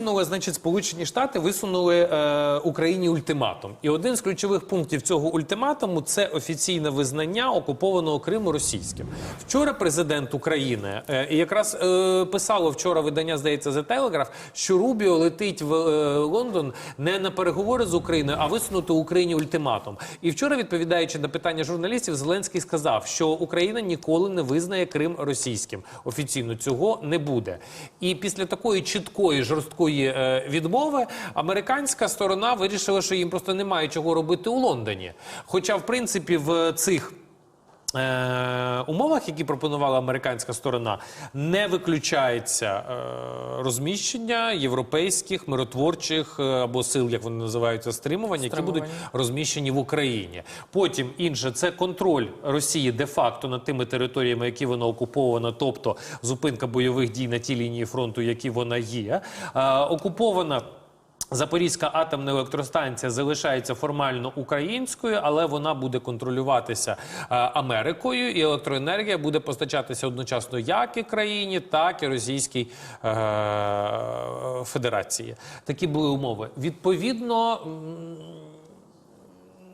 Висунули, значить, Сполучені Штати висунули е, Україні ультиматум, і один з ключових пунктів цього ультиматуму це офіційне визнання окупованого Криму російським. Вчора президент України е, якраз е, писало вчора видання, здається, The Telegraph, що Рубіо летить в е, Лондон не на переговори з Україною, а висунути Україні ультиматум. І вчора, відповідаючи на питання журналістів, Зеленський сказав, що Україна ніколи не визнає Крим російським. Офіційно цього не буде. І після такої чіткої жорсткої е, відмови американська сторона вирішила, що їм просто немає чого робити у Лондоні. Хоча, в принципі, в цих Е, умовах, які пропонувала американська сторона, не виключається е, розміщення європейських миротворчих е, або сил, як вони називаються, стримувань, які будуть розміщені в Україні. Потім інше це контроль Росії де-факто над тими територіями, які вона окупована, тобто зупинка бойових дій на тій лінії фронту, які вона є. Е, окупована. Запорізька атомна електростанція залишається формально українською, але вона буде контролюватися е, Америкою, і електроенергія буде постачатися одночасно як і країні, так і Російській е, Федерації. Такі були умови. Відповідно.